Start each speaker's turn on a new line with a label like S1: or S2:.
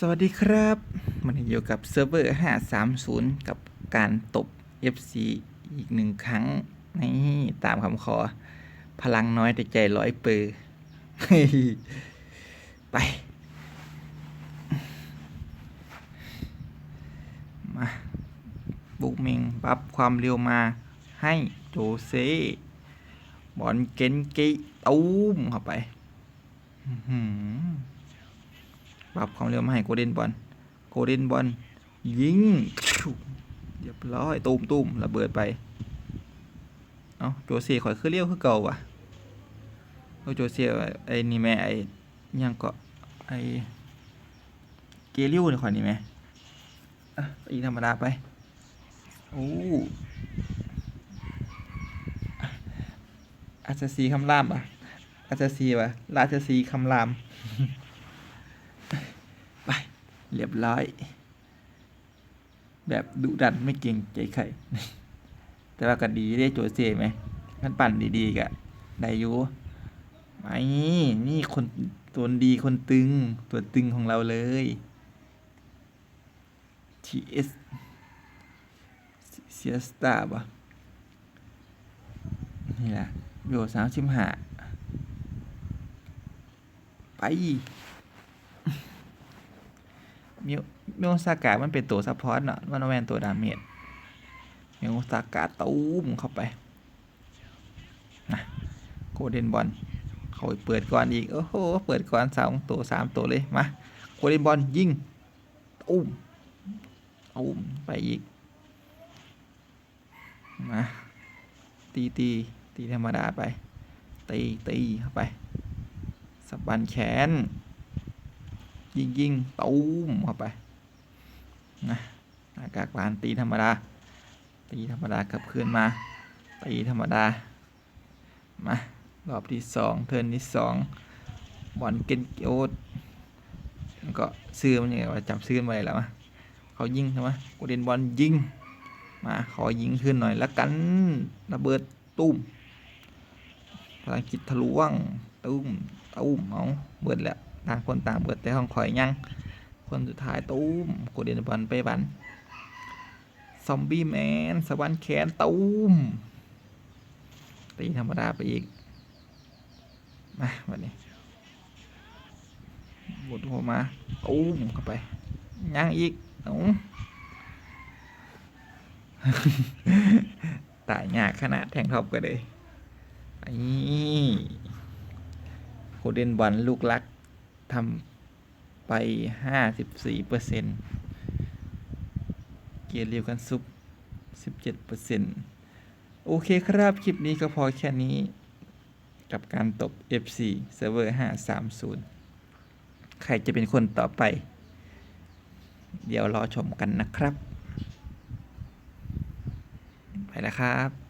S1: สวัสดีครับมันอยู่กับเซิร์ฟเวอร์ 530 กับการตบ FC อีกหนึ่งครั้งนี่ตามคำขอ พลังน้อยแต่ใจร้อยเปอร์ไป มาบุกเมงบัฟความเร็วมาให้โจเซ บอลเกนกิตูมเข้าไป อื ปรับความเร็วมาให้โกลเด้นบอลโกลเด้นบอลยิงเรียบร้อยตูมตูมระเบิดไป เอ้าโจเซ่ข่อยคือเลี้ยวคือเก่าว่ะโอ้โจเซ่ไอ้นี่แม่ไอ้ยังก็ไอ้เกลิวเนี่ยข่อยนี่แม่อะอีธรรมดาไปโอ้อาจจะสีคำรามอะอาจจะสีว่ะราชสีคำราม เรียบร้อย แบบดุดันไม่เกรงใจใครแต่ว่าก็ดีได้โจเซ่ไหมมันปั่นดีๆกะได้อยู่ไม่นี่คนตัวดีคนตึง ตัวตึงของเราเลย TS เซียสตาร์ป่ะนี่แหละโยสามสิบห้าไป มิวมิวสากามันเป็นตัวซัพพอร์ตเนาะมันแมนตัวดาเมจมิวสากาตูมเข้าไปนะโกเด้นบอลเขาไปเปิดก่อนอีก โอ้โห เปิดก่อนสองตัวสามตัวเลย มาโกเด้นบอลยิงตูมตูมไปอีก มา ตีตีตีธรรมดาไป ตีตีเข้าไปสะบันแขน ยิงยิงตูมเข้าไปนะอากาศบานตีธรรมดา ตีธรรมดากลับคืนมา ตีธรรมดา มารอบที่สองเทิร์นที่สองบอลเกนโอดแล้วก็ซื้อมันยังไงว่าจำซื้อมาได้แล้วมะเขายิงใช่ไหมกูเดนบอลยิง มาขอยิงขึ้นหน่อยละกันระเบิดตุ้มพลังจิตทะลวงตุ้มตุ้มเอาเบิดแล้ว ต่างคนต่างเบิดแต่ห้องข่อยยัง คนสุดท้ายตูมกูเดนบอลไปบันซอมบี้แมนสวรรค์แขนตูมตีธรรมดาไปอีก มาวันนี้บุดหัวมาตูมเข้าไปย่างอีกเอาตายยากขนาดแทงท็อปก็เลยไอ้โคเดนบอลลูกรัก ทำไปห้าสิบสี่เปอร์เซ็นต์เกียร์เรียวกันซุปสิบเจ็ดเปอร์เซ็นต์โอเคครับ คลิปนี้ก็พอแค่นี้ กับการตบ FC Server 530 ใครจะเป็นคนต่อไป เดี๋ยวรอชมกันนะครับ ไปแล้วครับ